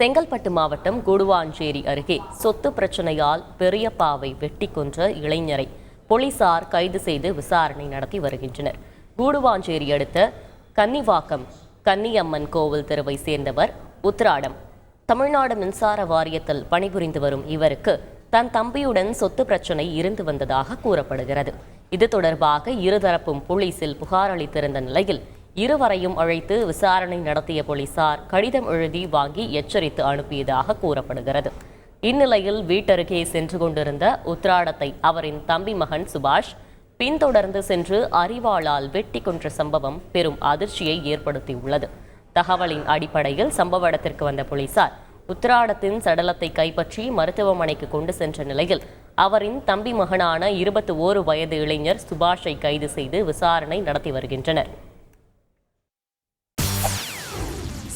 செங்கல்பட்டு மாவட்டம் கூடுவாஞ்சேரி அருகே சொத்து பிரச்சனையால் பெரியப்பாவை வெட்டி கொன்ற இளைஞரை போலீசார் கைது செய்து விசாரணை நடத்தி வருகின்றனர். கூடுவாஞ்சேரி அடுத்த கன்னிவாக்கம் கன்னியம்மன் கோவில் தெருவை சேர்ந்தவர் உத்ராடம் தமிழ்நாடு மின்சார வாரியத்தில் பணிபுரிந்து வரும் இவருக்கு தன் தம்பியுடன் சொத்து பிரச்சனை இருந்து வந்ததாக கூறப்படுகிறது. இது தொடர்பாக இருதரப்பும் போலீசில் புகார் அளித்திருந்த நிலையில் இருவரையும் அழைத்து விசாரணை நடத்திய போலீசார் கடிதம் எழுதி வாங்கி எச்சரித்து அனுப்பியதாக கூறப்படுகிறது. இந்நிலையில் வீட்டருகே சென்று கொண்டிருந்த உத்ராடத்தை அவரின் தம்பி மகன் சுபாஷ் பின்தொடர்ந்து சென்று அறிவாளால் வெட்டி கொன்ற சம்பவம் பெரும் அதிர்ச்சியை ஏற்படுத்தியுள்ளது. தகவலின் அடிப்படையில் சம்பவ இடத்திற்கு வந்த போலீசார் உத்ராடத்தின் சடலத்தை கைப்பற்றி மருத்துவமனைக்கு கொண்டு சென்ற நிலையில் அவரின் தம்பி மகனான இருபத்தி ஓரு வயது இளைஞர் சுபாஷை கைது செய்து விசாரணை நடத்தி வருகின்றனர்.